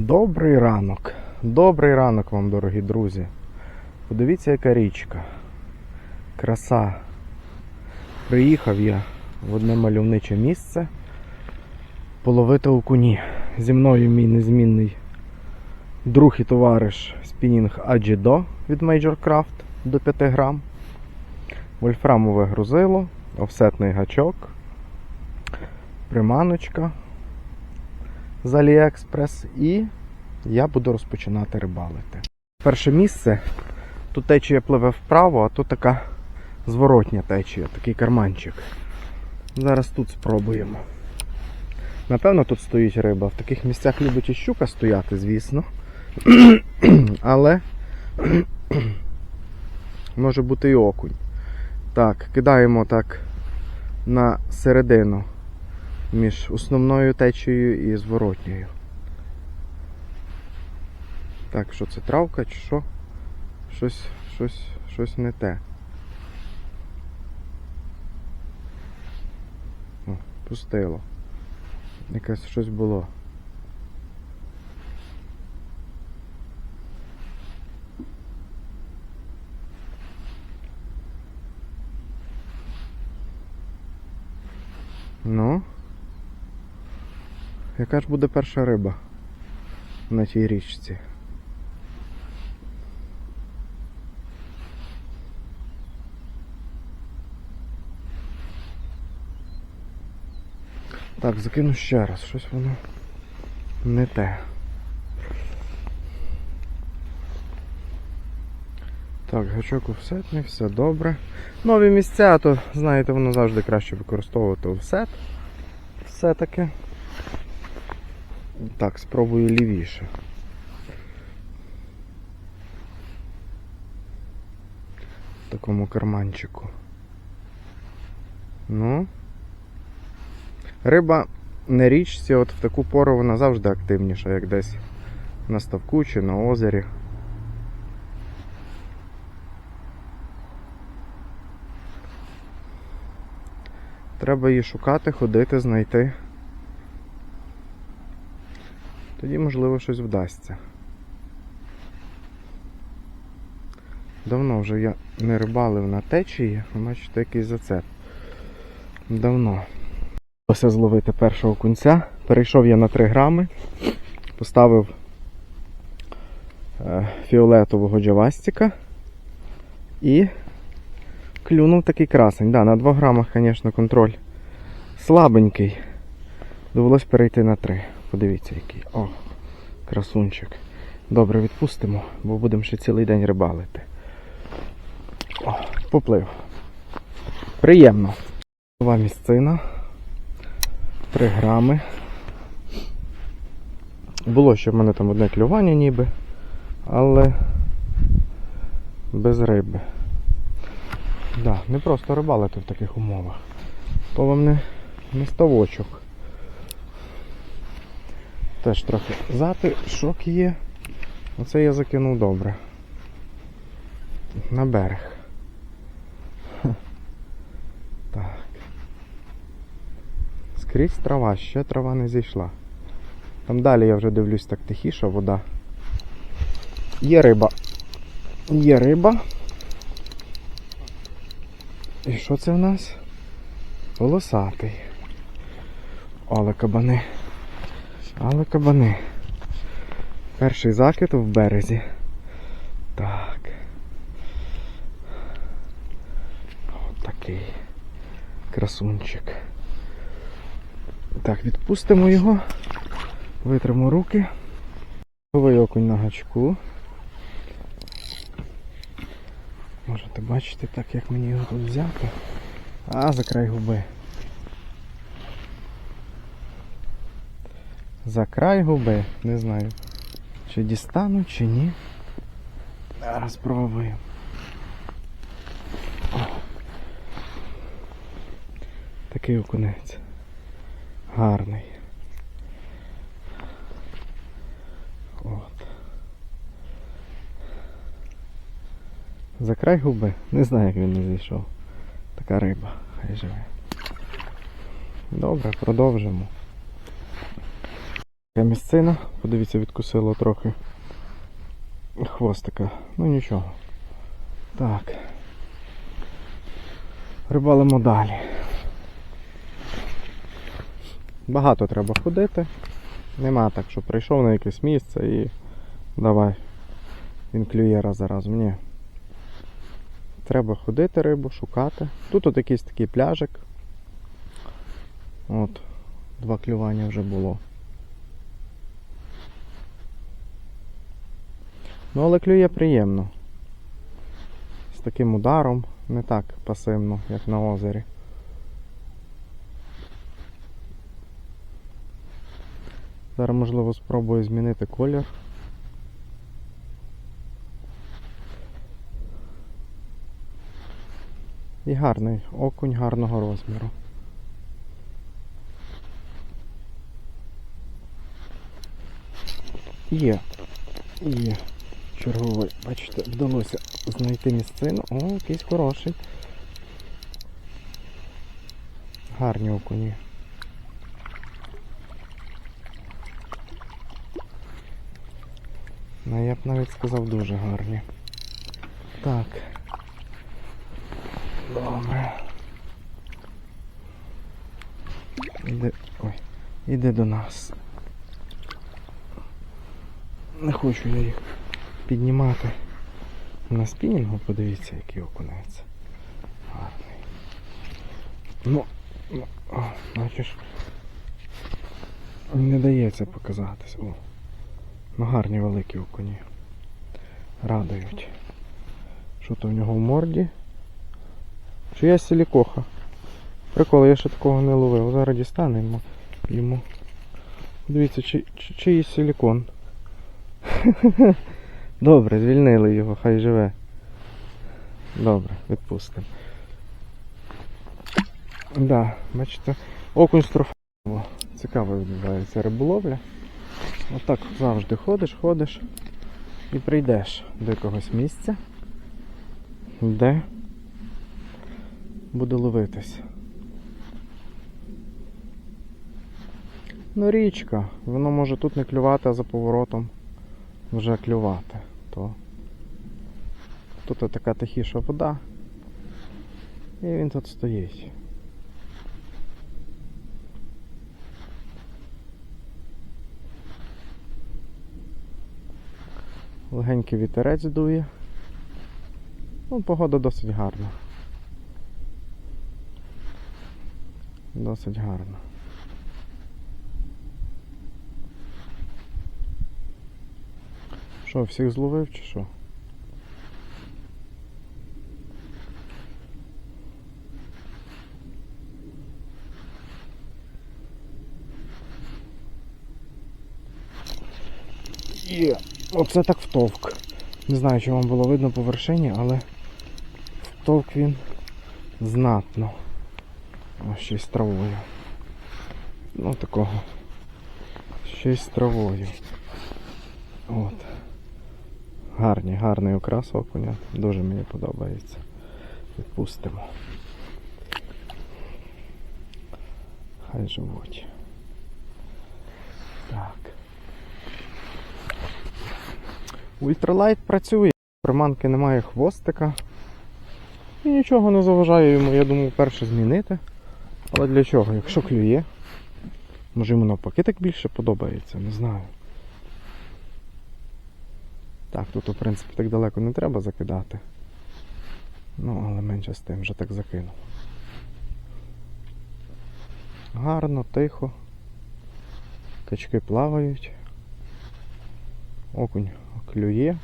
Добрий ранок. Добрий ранок вам, дорогі друзі. Подивіться, яка річка. Краса. Приїхав я в одне мальовниче місце половити окуні. Зі мною мій незмінний друг і товариш спінінг Аджідо від Major Craft до 5 грам. Вольфрамове грузило, офсетний гачок, приманочка з Aliexpress і я буду розпочинати рибалити. Перше місце. Тут течія пливе вправо, а тут така зворотня течія, такий карманчик. Зараз тут спробуємо. Напевно, тут стоїть риба. В таких місцях любить і щука стояти, звісно. Але може бути і окунь. Так, кидаємо так на середину між основною течією і зворотньою. Так, що це травка чи що? Щось, щось, щось не те. О, пустило. Якесь щось було. Ну. Яка ж буде перша риба на тій річці? Так, закину ще раз, щось воно не те. Так, гачок офсетний, все добре. Нові місця, то знаєте, воно завжди краще використовувати офсет. Все-таки. Так, спробую лівіше. В такому карманчику. Ну. Риба на річці, от в таку пору вона завжди активніша, як десь на ставку чи на озері. Треба її шукати, ходити, знайти. Тоді, можливо, щось вдасться. Давно вже я не рибалив на течії, бачите, який зацеп. Давно. Вдалося зловити першого кунця. Перейшов я на 3 грами, поставив е, фіолетового джавастика і клюнув такий красень. Да, на 2 грамах, звісно, контроль слабенький. Довелось перейти на 3. Подивіться який. О, красунчик. Добре, відпустимо, бо будемо ще цілий день рибалити. О, поплив. Приємно. Нова місцина. 3 грами. Було ще в мене там одне клювання ніби, але без риби. Да, не просто рибалити в таких умовах. То вам не, не ставочок. Теж трохи затишок є. Оце я закинув добре. На берег. Так. Скрізь трава, ще трава не зійшла. Там далі я вже дивлюсь так тихіше, вода. Є риба. Є риба. І що це в нас? Волосатий. Але кабани. Але кабани. Перший закид в березі. Так. От такий красунчик. Так, відпустимо його, витримо руки. Новий окунь на гачку. Можете бачити так, як мені його тут взяти. А, за край губи. За край губи. Не знаю, чи дістану, чи ні. Зараз спробую. Такий окунець. Гарний. От. За край губи. Не знаю, як він не зійшов. Така риба, хай живе. Добре, продовжимо. Така місцина, подивіться, відкусило трохи хвостика. Ну нічого. Так. Рибалимо далі. Багато треба ходити. Нема так, що прийшов на якесь місце і давай. Він клює раз за разом. Ні. Треба ходити рибу, шукати. Тут от якийсь такий пляжик. От, два клювання вже було. Ну, але клює приємно. З таким ударом, не так пасивно, як на озері. Зараз, можливо, спробую змінити колір. І гарний окунь гарного розміру. Є. Є. Черговий. Бачите, вдалося знайти місцину. О, якийсь хороший. Гарні окуні. Ну, я б навіть сказав дуже гарні. Так. Добре. Іде. Ой, іде до нас. Не хочу я їх піднімати. На спінінгу подивіться, який окунець. Гарний. Ну, ну бачиш. Не дається показатись. О. Ну гарні великі окуні. Радують. Що то в нього в морді? Чиясь сілікоха. Прикол, я ще такого не ловив. Зараз дістанемо йому. Дивіться, чи, чи, чиїсь силікон. Добре, звільнили його, хай живе. Добре, відпустимо. Да, бачите, окунь строфово. Цікаво відбувається риболовля. Отак завжди ходиш, ходиш і прийдеш до якогось місця, де буде ловитись. Ну, річка, воно може тут не клювати, а за поворотом вже клювати. То тут така тихіша вода. І він тут стоїть. Легенький вітерець дує. Ну, погода досить гарна. Досить гарна. Що, всіх зловив чи що? Є, оце так втовк. Не знаю, чи вам було видно по вершині, але втовк він знатно. Ось ще й з травою. Ну такого. Й з травою. От. Гарний, гарний окрас окуня. Дуже мені подобається. Відпустимо. Хай живуть. Так. Ультралайт працює, приманки немає хвостика. І нічого не заважає йому, я думаю, перше змінити. Але для чого? Якщо клює, може йому навпаки так більше подобається, не знаю. Так, тут, в принципі, так далеко не треба закидати. Ну, але менше з тим вже так закинув. Гарно, тихо. Качки плавають. Окунь клює.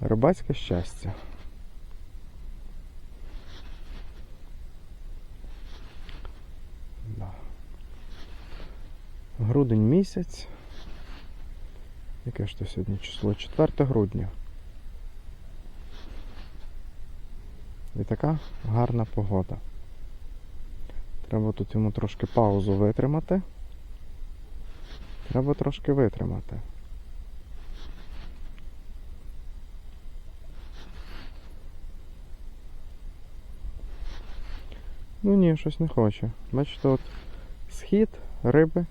Рибацьке щастя. Да. Грудень місяць. Яке ж то сьогодні число? 4 грудня. І така гарна погода. Треба тут йому трошки паузу витримати. Треба трошки витримати. Ну ні, щось не хоче. Бачите, от схід риби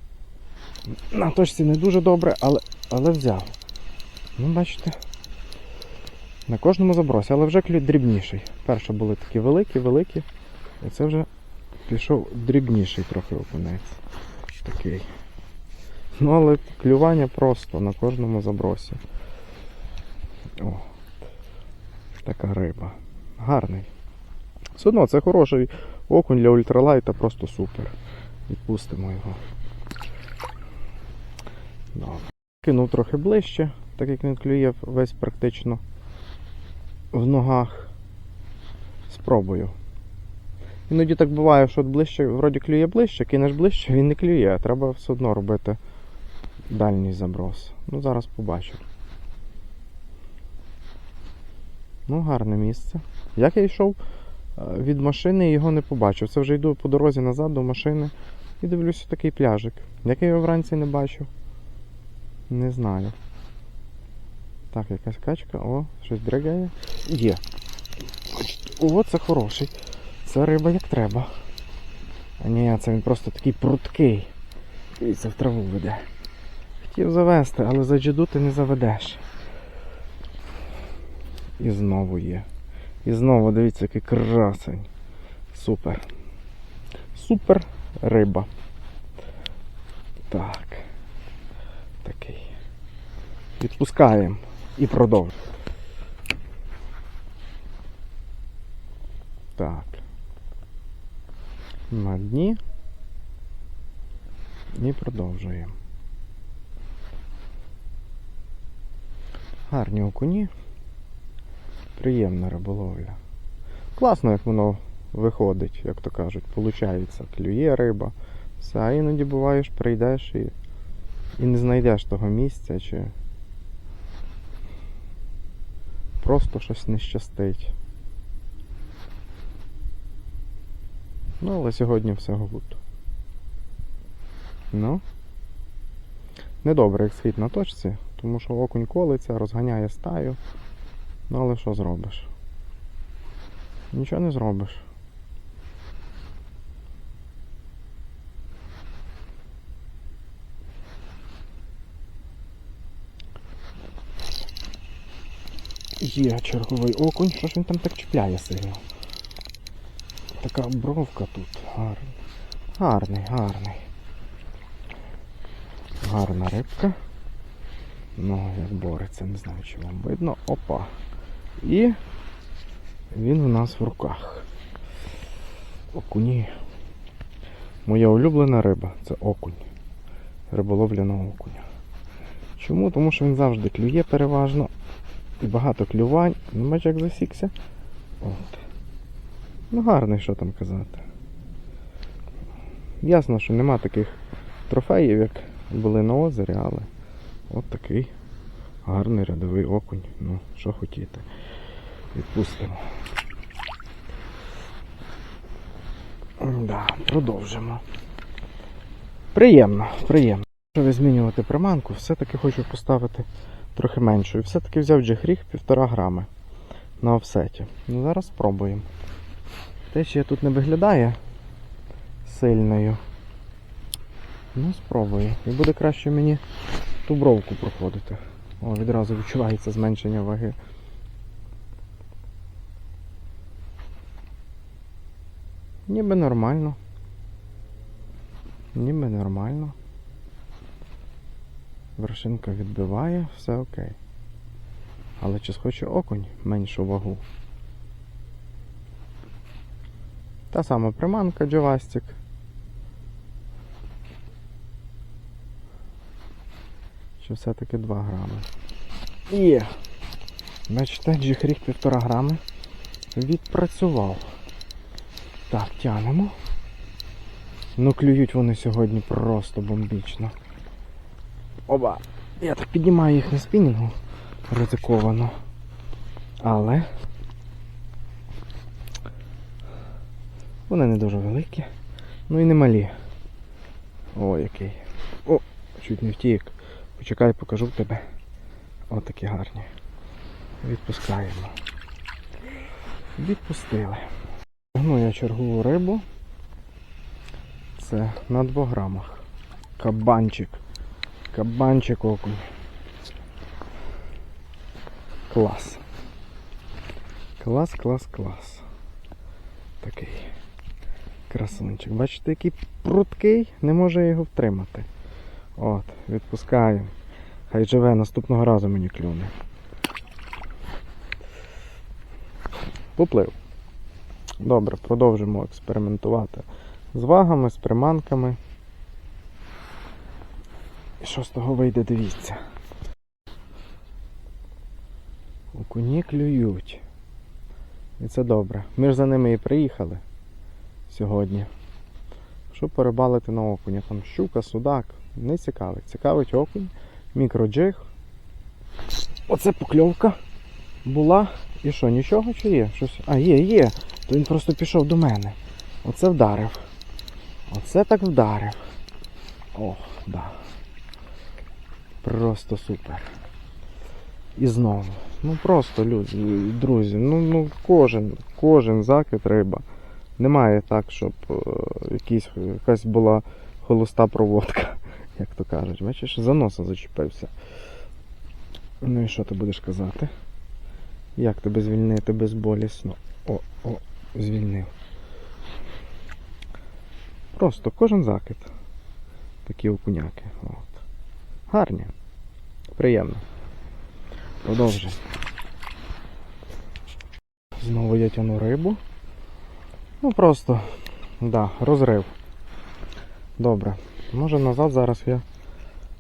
На точці не дуже добре, але, але взяв. Ну, бачите. На кожному забросі, але вже клюй дрібніший. Перше були такі великі, великі. І це вже пішов дрібніший трохи окунець. Такий. Ну, але клювання просто на кожному забросі. О, така риба. Гарний. Все одно це хороший окунь для ультралайта, просто супер. Відпустимо його. Добре. Кинув трохи ближче, так як він клює весь практично в ногах. Спробую. Іноді так буває, що от ближче, вроді клює ближче, кинеш ближче, він не клює. Треба все одно робити дальній заброс. Ну, зараз побачу. Ну, гарне місце. Як я йшов е, від машини і його не побачив. Це вже йду по дорозі назад до машини і дивлюся такий пляжик. Як я вранці не бачив? Не знаю. Так, якась качка. О, щось дригає. Є. О, це хороший. Це риба як треба. А ні, це він просто такий пруткий. Дивіться, в траву веде. Хотів завести, але за джиду ти не заведеш. І знову є. І знову дивіться, який красень. Супер. Супер риба. Так. Такий. Відпускаємо і продовжуємо. Так. На дні. І продовжуємо. Гарні окуні. Приємна риболовля. Класно, як воно виходить, як то кажуть, получається. Клює риба. Все, іноді буваєш, прийдеш і, і не знайдеш того місця, чи просто щось не щастить. Ну, але сьогодні все гуд. Ну. Недобре, як схід на точці, тому що окунь колиться, розганяє стаю. Ну але що зробиш? Нічого не зробиш. Є черговий окунь, що ж він там так чіпляє сильно? Така бровка тут. Гарний. Гарний, гарний. Гарна рибка. Ну, як бореться, не знаю, чи вам видно. Опа. І він у нас в руках. Окуні. Моя улюблена риба це окунь. Риболовля окуня. Чому? Тому що він завжди клює переважно. І багато клювань. Ну, бач, як засікся. От. Ну гарний, що там казати. Ясно, що нема таких трофеїв, як були на озері, але от такий гарний рядовий окунь. Ну, що хотіти. Відпустимо. Да, продовжимо. Приємно, приємно. Щоб змінювати приманку, все-таки хочу поставити трохи меншу. І все-таки взяв джихріг 1,5 грами на офсеті. Ну, зараз спробуємо. Те, що я тут не виглядає сильною. Ну, спробую. І буде краще мені ту бровку проходити. О, відразу відчувається зменшення ваги. Ніби нормально. Ніби нормально. Вершинка відбиває, все окей. Але чи схоче окунь меншу вагу? Та сама приманка джавастик. Чи все-таки 2 грами? Є! Бачите, джихрік 1,5 грами відпрацював. Так, тянемо. Ну, клюють вони сьогодні просто бомбічно. Оба! Я так піднімаю їх на спінінгу ризиковано. Але вони не дуже великі, ну і не малі. О, який. О, чуть не втік. Почекай, покажу тебе. О, такі гарні. Відпускаємо. Відпустили. Ну, я чергову рибу. Це на 2 грамах. Кабанчик. Кабанчик окунь. Клас. Клас, клас, клас. Такий красунчик. Бачите, який пруткий, не може його втримати. От, відпускаю. Хай живе, наступного разу мені клюне. Поплив. Добре, продовжимо експериментувати з вагами, з приманками. І що з того вийде, дивіться. Окуні клюють. І це добре. Ми ж за ними і приїхали сьогодні. Щоб порибалити на окуня. Там щука, судак. Не цікавить. Цікавить окунь, мікроджиг. Оце покльовка була. І що, нічого чи є? Щось. А, є, є. То він просто пішов до мене. Оце вдарив. Оце так вдарив. Ох, да. Просто супер. І знову. Ну просто люди, друзі, ну, ну кожен, кожен закид риба. Немає так, щоб е, якісь, якась була холоста проводка, як то кажуть. Бачиш, за носа зачепився. Ну і що ти будеш казати? Як тебе звільнити безболісно? О, о, звільнив. Просто кожен закид. Такі окуняки. От. Гарні. Приємно. Продовжуй. Знову я тяну рибу. Ну просто, да, розрив. Добре. Може назад зараз я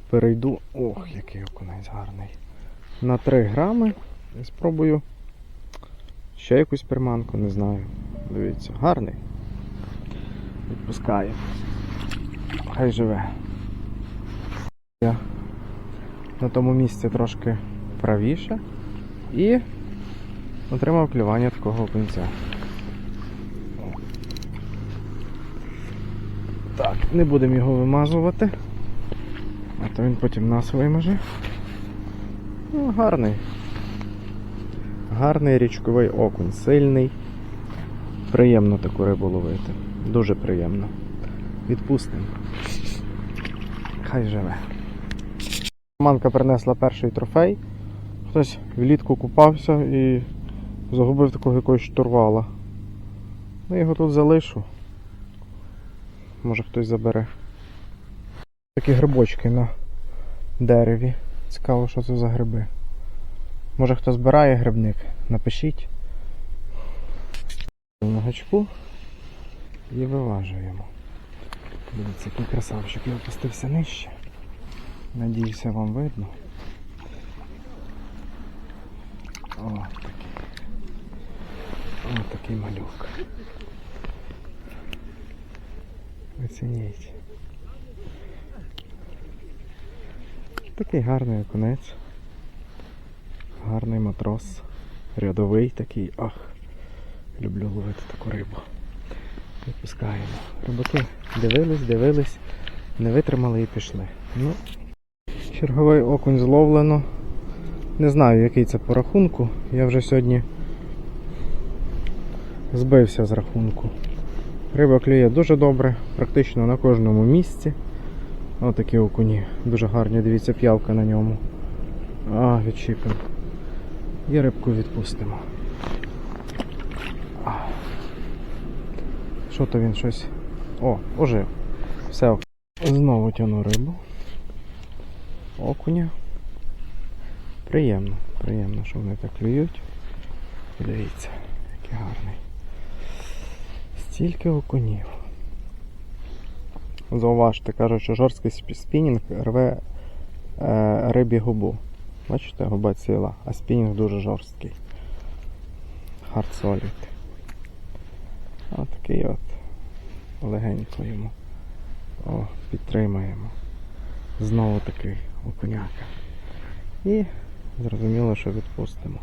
перейду. Ох, який окунець гарний. На 3 грами і спробую ще якусь приманку, не знаю. Дивіться, гарний. Відпускає. Хай живе. Я на тому місці трошки правіше і отримав клювання такого окунця. Так, не будемо його вимазувати, а то він потім нас вимаже. Ну, гарний. Гарний річковий окунь, сильний. Приємно таку рибу ловити. Дуже приємно. Відпустимо. Хай живе. Манка принесла перший трофей. Хтось влітку купався і загубив такого якогось штурвала. Ну, його тут залишу. Може хтось забере. Такі грибочки на дереві. Цікаво, що це за гриби. Може хто збирає грибник, напишіть. На гачку і виважуємо. Дивіться, який красавчик, я опустився нижче. Надіюся, вам видно. О, такий. О, такий малюк. Оцініть. Такий гарний окунець. Гарний матрос. Рядовий такий. Ах. Люблю ловити таку рибу. Відпускаємо. Рибаки дивились, дивились, не витримали і пішли. Ну, черговий окунь зловлено. Не знаю, який це по рахунку. Я вже сьогодні збився з рахунку. Риба клює дуже добре, практично на кожному місці. Отакі окуні. Дуже гарні, дивіться, п'явка на ньому. А, відчіпимо. І рибку відпустимо. Що то він щось. О, ожив. Все. Знову тяну рибу. Окуня. Приємно, приємно, що вони так клюють. Дивіться, який гарний. Стільки окунів. Зауважте, кажуть, що жорсткий спі- спінінг рве е, рибі губу. Бачите, губа ціла, а спінінг дуже жорсткий. Hard solid. Ось такий от легенько йому. О, підтримаємо. Знову такий окуняка. І зрозуміло, що відпустимо.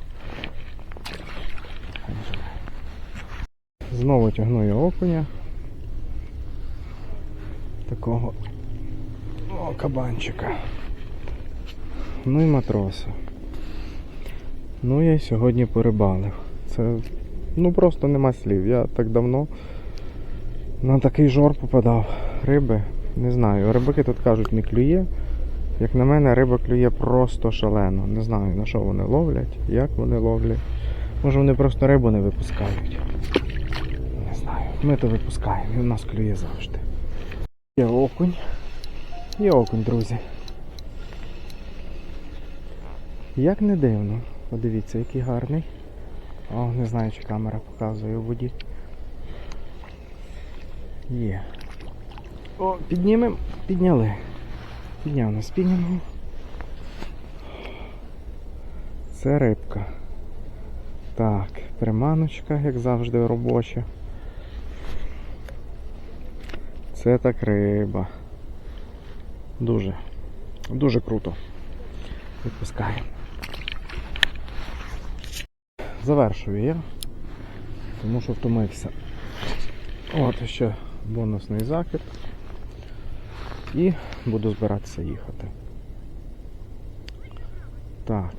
Знову тягну я окуня. Такого о, кабанчика. Ну і матроса. Ну я сьогодні порибалив. Це ну просто нема слів. Я так давно на такий жор попадав. Риби, не знаю. Рибаки тут кажуть не клює. Як на мене, риба клює просто шалено. Не знаю на що вони ловлять, як вони ловлять. Може вони просто рибу не випускають. Не знаю. Ми то випускаємо і в нас клює завжди. Є окунь. Є окунь, друзі. Як не дивно. Подивіться, який гарний. О, не знаю, чи камера показує у воді. Є. О, піднімемо. Підняли. Підняв на спінінгу. Це рибка. Так, приманочка, як завжди, робоча. Це так риба. Дуже, дуже круто. Відпускаємо. Завершую я, тому що втомився. От ще бонусний закид. І буду збиратися їхати. Так.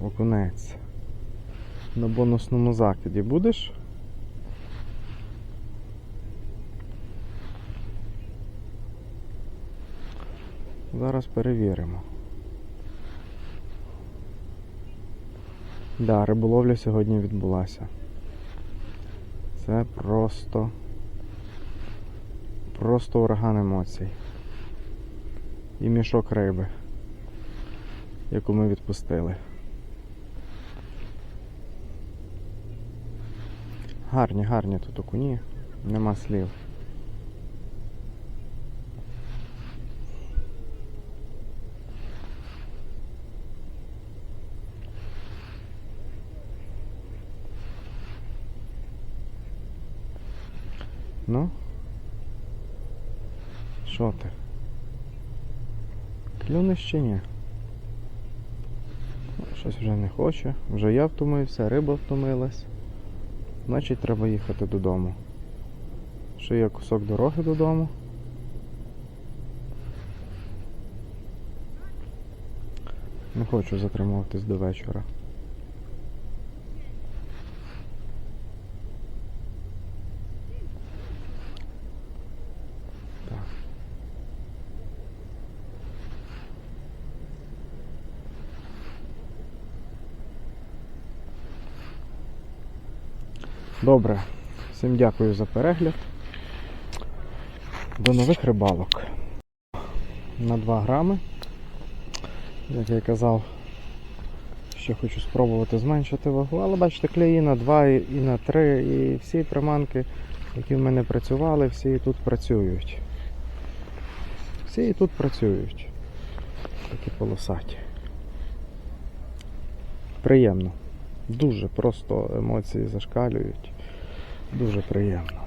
Окунець. На бонусному закиді будеш? Зараз перевіримо. Да, риболовля сьогодні відбулася. Це просто. Просто ураган емоцій. І мішок риби, яку ми відпустили. Гарні, гарні тут окуні, нема слів. Ну, що ти? Клюнеш ще ні? Ну, Щось вже не хоче. Вже я втомився, риба втомилась. Значить треба їхати додому. Ще є кусок дороги додому. Не хочу затримуватись до вечора. Так. Добре. Всім дякую за перегляд. До нових рибалок. На 2 грами. Як я казав, ще хочу спробувати зменшити вагу, але бачите, клеї на 2 і і на 3, і всі приманки, які в мене працювали, всі і тут працюють. Всі і тут працюють. Такі полосаті. Приємно. Дуже просто емоції зашкалюють. Дуже приємно.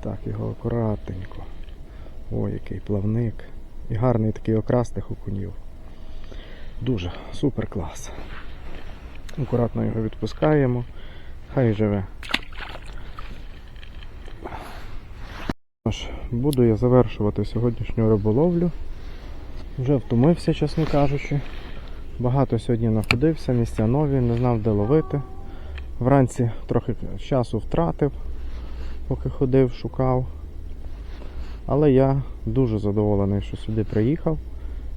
Так, його акуратненько. Ой, який плавник. І гарний такий окрас тих окунів. Дуже супер клас. Акуратно його відпускаємо. Хай живе. Буду я завершувати сьогоднішню риболовлю. Вже втомився, чесно кажучи. Багато сьогодні находився, місця нові, не знав де ловити. Вранці трохи часу втратив, поки ходив, шукав. Але я дуже задоволений, що сюди приїхав.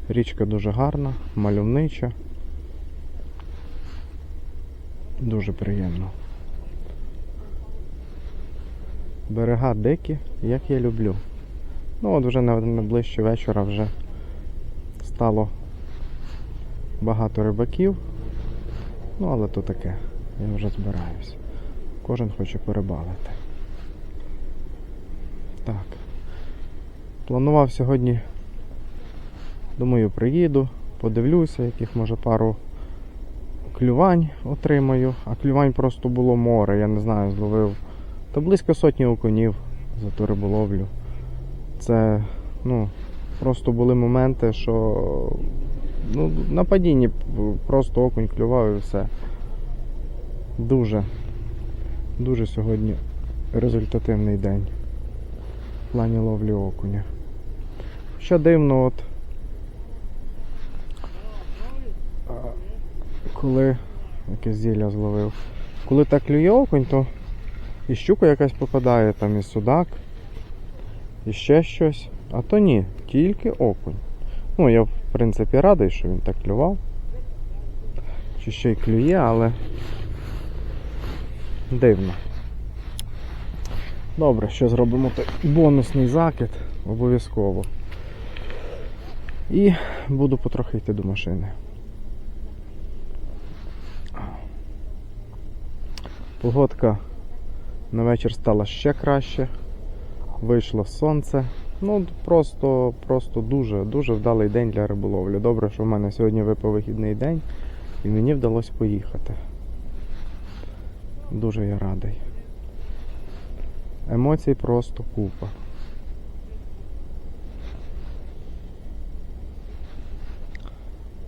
Річка дуже гарна, мальовнича. Дуже приємно. Берега дикі, як я люблю. Ну от вже на, ближче вечора вже стало багато рибаків. Ну, але то таке. Я вже збираюсь. Кожен хоче порибалити. Так. Планував сьогодні, думаю, приїду, подивлюся, яких може пару клювань отримаю. А клювань просто було море, я не знаю, зловив. Та близько сотні окунів за ту риболовлю. Це, ну, просто були моменти, що ну, на падінні просто окунь клював і все. Дуже, дуже сьогодні результативний день в плані ловлі окуня. Що дивно, от коли якесь зілля зловив. Коли так клює окунь, то і щука якась попадає, там і судак, і ще щось. А то ні, тільки окунь. Ну, я в принципі радий, що він так клював. Чи ще й клює, але дивно. Добре, що зробимо той бонусний закид обов'язково. І буду потрохи йти до машини. Погодка на вечір стала ще краще. Вийшло сонце. Ну, просто, просто дуже, дуже вдалий день для риболовлі. Добре, що в мене сьогодні випав вихідний день і мені вдалося поїхати. Дуже я радий. Емоцій просто купа.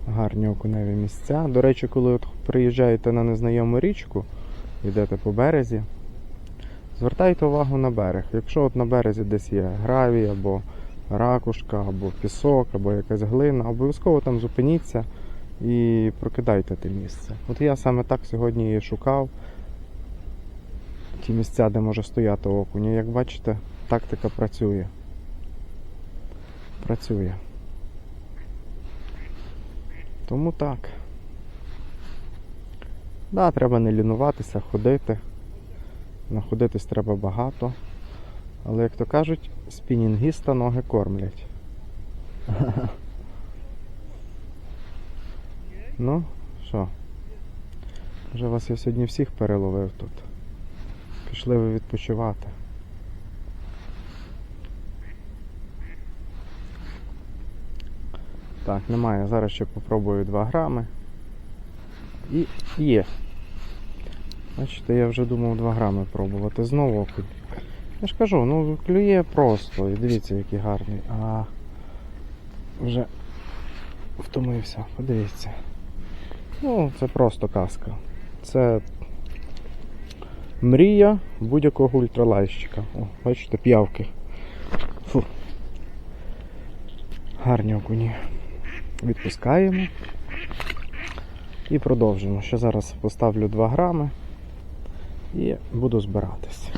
Гарні окуневі місця. До речі, коли от приїжджаєте на незнайому річку, йдете по березі, звертайте увагу на берег. Якщо от на березі десь є гравій, або ракушка, або пісок, або якась глина, обов'язково там зупиніться і прокидайте те місце. От я саме так сьогодні і шукав ті місця, де може стояти окунь. Як бачите, тактика працює. Працює. Тому так. Да, треба не лінуватися, ходити. Находитись треба багато. Але, як то кажуть, спінінгіста ноги кормлять. Ну, що? Вже вас я сьогодні всіх переловив тут. Пішли ви відпочивати. Так, немає. Зараз ще попробую 2 грами. І є. Бачите, я вже думав 2 грами пробувати. Знову окунь. Я ж кажу, ну клює просто. І дивіться, який гарний. А вже втомився, подивіться. Ну, це просто казка. Це мрія будь-якого ультралайщика. О, бачите, п'явки. Фу. Гарні окуні. Відпускаємо. І продовжимо. Ще зараз поставлю 2 грами і буду збиратись.